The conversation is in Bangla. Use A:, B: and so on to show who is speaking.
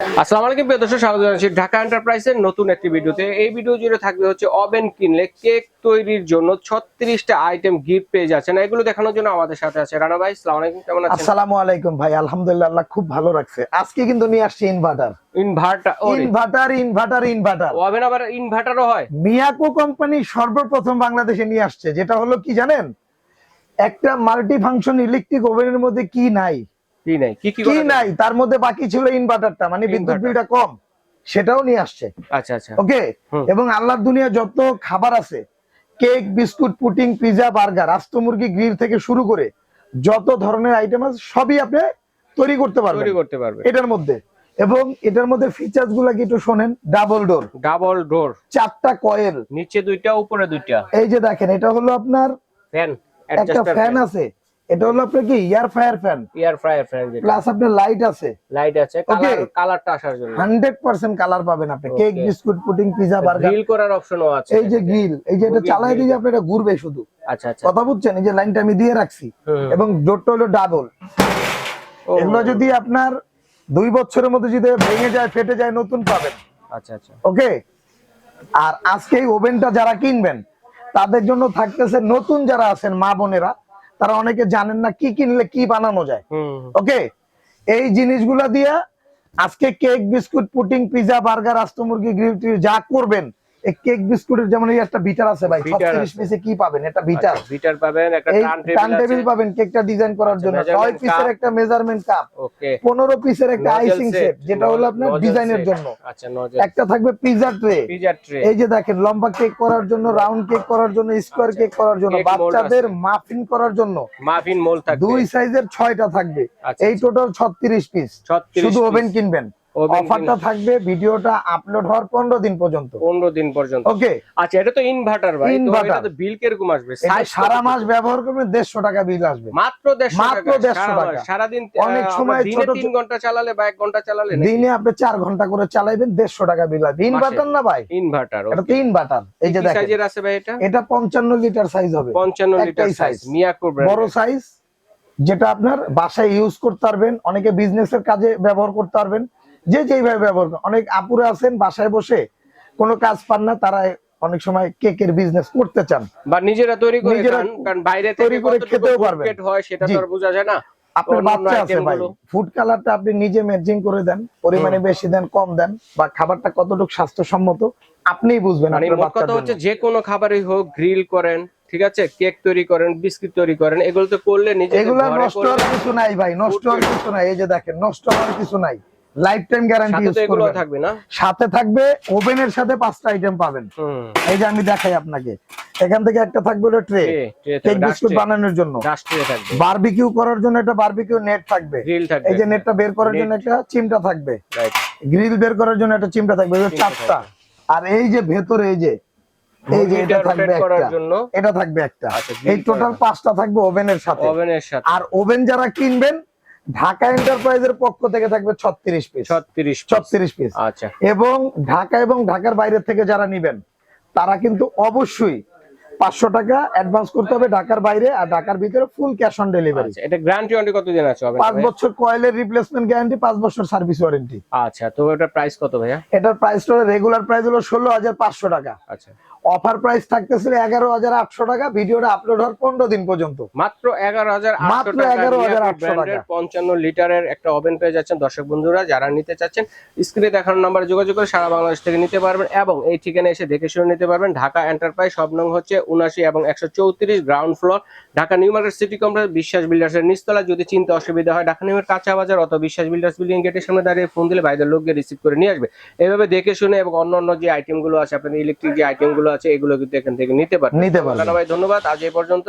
A: আসসালামু আলাইকুম প্রিয় দর্শক স্বাগত জানাচ্ছি ঢাকা এন্টারপ্রাইজের নতুন একটি ভিডিওতে। এই ভিডিও জুড়ে থাকবে হচ্ছে ওভেন কিনলে কেক তৈরির জন্য ছত্রিশটা আইটেম গিফট পেয়ে যাচ্ছেন। এগুলো দেখানোর জন্য আমাদের সাথে আছে রানা ভাই সালাম আলাইকুম কেমন আছেন?
B: আসসালামু আলাইকুম ভাই আলহামদুলিল্লাহ আল্লাহ খুব ভালো রাখছে। আজকে কিন্তু নিয়ে আসছি inverter
A: inverter
B: inverter inverter inverter
A: oven আবার ইনভার্টারও হয়?
B: মিয়াকো কোম্পানি সর্বপ্রথম বাংলাদেশে নিয়ে আসছে যেটা হলো কি জানেন? একটা মাল্টি ফাংশন ইলেকট্রিক ওভেনের মধ্যে কি নাই?
A: কি নাই? কি কি
B: নাই? তার মধ্যে বাকি ছিল ইনভার্টারটা মানে বিদ্যুৎ বিলটা কম। সেটাও নিয়ে আসছে।
A: আচ্ছা আচ্ছা।
B: ওকে? এবং আল্লাহর দুনিয়া যত খাবার আছে cake biscuit pudding pizza burger আস্ত মুরগি গ্রিল থেকে শুরু করে যত ধরনের আইটেম আছে সবই আপনি তৈরি করতে পারবেন।
A: তৈরি করতে পারবে
B: এটার মধ্যে। এবং এটার মধ্যে ফিচার্সগুলা কি একটু শোনেন? ডাবল ডোর
A: ডাবল ডোর
B: চারটা কয়েল
A: নিচে দুইটা উপরে দুইটা।
B: এই যে দেখেন এটা হলো আপনার
A: ফ্যান
B: একটা ফ্যান আছে। এটা হলো আপনার কি air fryer fan
A: air fryer fan
B: plus আপনার লাইট আছে।
A: লাইট আছে. কালার কালারটা আসার জন্য।
B: হান্ড্রেড পার্সেন্ট কালার পাবেন আপনি। Cake biscuit pudding pizza burger
A: grill করার অপশনও আছে।
B: এই যে গ্রিল এই যে এটা চালাই
A: grill।
B: আপনি এটা ঘুরবে শুধু।
A: আচ্ছা আচ্ছা।
B: কথা বুঝছেন? এই যে লাইনটা আমি দিয়ে রাখছি। এবং ডোরটা হলো ডাবল এগুলো যদি আপনার দুই বছরের মধ্যে যদি ভেঙে যায় ফেটে যায় নতুন পাবেন।
A: আচ্ছা আচ্ছা।
B: ওকে আর আজকে এই ওভেনটা যারা কিনবেন তাদের জন্য থাকতেছে নতুন যারা আছেন মা বোনেরা তারা অনেকে জানেন না কি কিনলে কি বানানো যায়। ওকে এই জিনিসগুলা দিয়া আজকে cake biscuit pudding pizza burger আস্ত মুরগি গ্রিল যা করবেন কেক বিস্কুটের যেমন এই একটা বিটার আছে ভাই
A: Bitter
B: ছত্রিশ
A: আছে।
B: পিসে কি পাবেন? বিটার
A: আচ্ছা, বিটার। পাবেন একটা টার্ন টেবিল
B: পাবেন কেকটা ডিজাইন করার জন্য।
A: measurement
B: ছয় পিসের একটা মেজারমেন্ট কাপ
A: ওকে
B: পনেরো পিসের একটা আইসিং সেট যেটা হলো আপনার ডিজাইনের জন্য।
A: আচ্ছা
B: একটা থাকবে পিজা ট্রে
A: পিজা ট্রে
B: এই যে দেখেন লম্বা কেক করার জন্য রাউন্ড কেক করার জন্য স্কোয়ার কেক করার জন্য বাচ্চাদের। মাফিন করার জন্য।
A: মাফিন মোল থাকবে।
B: দুই সাইজের ছয়টা থাকবে।
A: আচ্ছা,
B: এই টোটাল ছত্রিশ পিস শুধু ওভেন কিনবেন। অফারটা থাকবে ভিডিওটা আপলোড হওয়ার পনেরো দিন পর্যন্ত।
A: 15 দিন পর্যন্ত।
B: ওকে।
A: আচ্ছা এটা তো ইনভার্টার ভাই। তো এটা তো বিল কীরকম আসবে?
B: সারা মাস ব্যবহার করবেন দেড়শো টাকা বিল আসবে।
A: মাত্র 150
B: মাত্র
A: টাকা। সারা। সারাদিন
B: অনেক সময়
A: দিনে
B: ছোট
A: 3 ঘণ্টা চালালে বা 1 ঘণ্টা চালালে
B: দিনে আপনি চার ঘণ্টা করে চালাইবেন দেড়শো টাকা বিল আসবে। ইনভার্টার না ভাই?
A: ইনভার্টার
B: এটা তো ইনভার্টার এই যে দেখেন।
A: সাইজের আছে ভাই এটা?
B: এটা পঞ্চান্ন লিটার সাইজ হবে।
A: 55 লিটার সাইজ। মিয়াকো ব্র্যান্ড
B: বড় সাইজ যেটা আপনার বাসায় ইউজ করতে পারবেন অনেকে বিজনেসের কাজে ব্যবহার করতে পারবেন। যে যেইভাবে ব্যবহার করেন। অনেক আপুরে আছেন বাসায় বসে কোনো কাজ পান না তারা অনেক সময় কেকের বিজনেস করতে চান
A: বা নিজেরা তৈরি করে কারণ বাইরে
B: তৈরি করে খেতেও পারবেন।
A: হয় সেটা তো বোঝা যায় না
B: আপনার বাচ্চা আছে ভাই ফুড কালারটা আপনি নিজে ম্যাচিং করে দেন পরিমাণে বেশি দেন কম দেন বা খাবারটা কতটুকু স্বাস্থ্যসম্মত আপনিই বুঝবেন
A: মানে
B: আপনার
A: কথা হচ্ছে। যে কোনো খাবারই হোক গ্রিল করেন ঠিক আছে কেক তৈরি করেন বিস্কিট তৈরি করেন এগুলো তো করলে নিজে
B: এগুলো নষ্ট হওয়ার কিছু নাই ভাই নষ্ট হওয়ার কিছু নাই এই যে দেখেন নষ্ট হওয়ার কিছু নাই লাইফ টাইম গ্যারান্টি ইউজ করবেন।
A: থাকবে না?
B: সাথে থাকবে ওভেনের সাথে পাঁচটা আইটেম পাবেন। এই যে আমি দেখাই আপনাকে। এখান থেকে একটা থাকবে হলো ট্রে কেক বিস্কুট বানানোর জন্য। বারবিকিউ করার জন্য একটা বারবিকিউ নেট থাকবে। এই যে নেটটা বের করার জন্য একটা চিমটা থাকবে। গ্রিল বের করার জন্য একটা চিমটা থাকবে। চারটা। আর এই যে ভেতরে এই যে এই যে এটা থাকবে একটা। এটা থাকবে একটা। এই টোটাল পাঁচটা থাকবে ওভেনের সাথে।
A: ওভেনের সাথে।
B: আর ওভেন যারা কিনবেন ঢাকা এন্টারপ্রাইজের পক্ষ থেকে থাকবে ছত্রিশ পিস
A: 36
B: ছত্রিশ পিস
A: আচ্ছা।
B: এবং ঢাকা এবং ঢাকার বাইরে থেকে যারা নিবেন তারা কিন্তু অবশ্যই পাঁচশো টাকা অ্যাডভান্স করতে হবে ঢাকার বাইরে আর ঢাকার ভিতরে ফুল ক্যাশ অন ডেলিভারি
A: এটা গ্যারান্টি ওয়ারেন্টি কতদিন আছে
B: পাঁচ বছর কয়েলের রিপ্লেসমেন্ট গ্যারান্টি পাঁচ বছর সার্ভিস ওয়ারেন্টি
A: আচ্ছা তো এটার প্রাইস কত ভাইয়া?
B: এটার প্রাইস রেগুলার প্রাইস হলো ষোলো হাজার পাঁচশো টাকা।
A: আচ্ছা।
B: অফার প্রাইস থাকতেছিল এগারো হাজার আটশো টাকা। ভিডিওটা আপলোড হওয়ার পনেরো দিন পর্যন্ত।
A: মাত্র এগারো হাজার
B: মাত্র
A: টাকা।
B: 11,800
A: ব্র্যান্ডের
B: টাকা।
A: পঞ্চান্ন লিটারের একটা ওভেন পেয়ে যাচ্ছেন দর্শক বন্ধুরা যারা নিতে চাচ্ছেন স্ক্রিনে দেখানোর নাম্বারে যোগাযোগ করে সারা বাংলাদেশ থেকে নিতে পারবেন এবং এই ঠিকানা এসে দেখে শুনে নিতে পারবেন ঢাকা এন্টারপ্রাইজ সব নং হচ্ছে উনাশি এবং একশো চৌত্রিশ ground floor Dhaka new market city complex Biswas বিল্ডার্সের নিচতলা। যদি চিনতে অসুবিধা হয় ঢাকা নিউমের কাঁচা বাজার অত বিশ্বাস বিল্ডার্স বিল্ডিং গেটের সামনে দাঁড়িয়ে ফোন দিলে বাইরের লোককে রিসিভ করে নিয়ে আসবে। এভাবে দেখে শুনে এবং অন্য অন্য যে আইটেমগুলো আছে আপনাদের ইলেকট্রিক যে আইটেমগুলো আছে এগুলো কিন্তু এখান থেকে নিতে পারেন
B: নিতে
A: ভাই ধন্যবাদ। আজ এই পর্যন্ত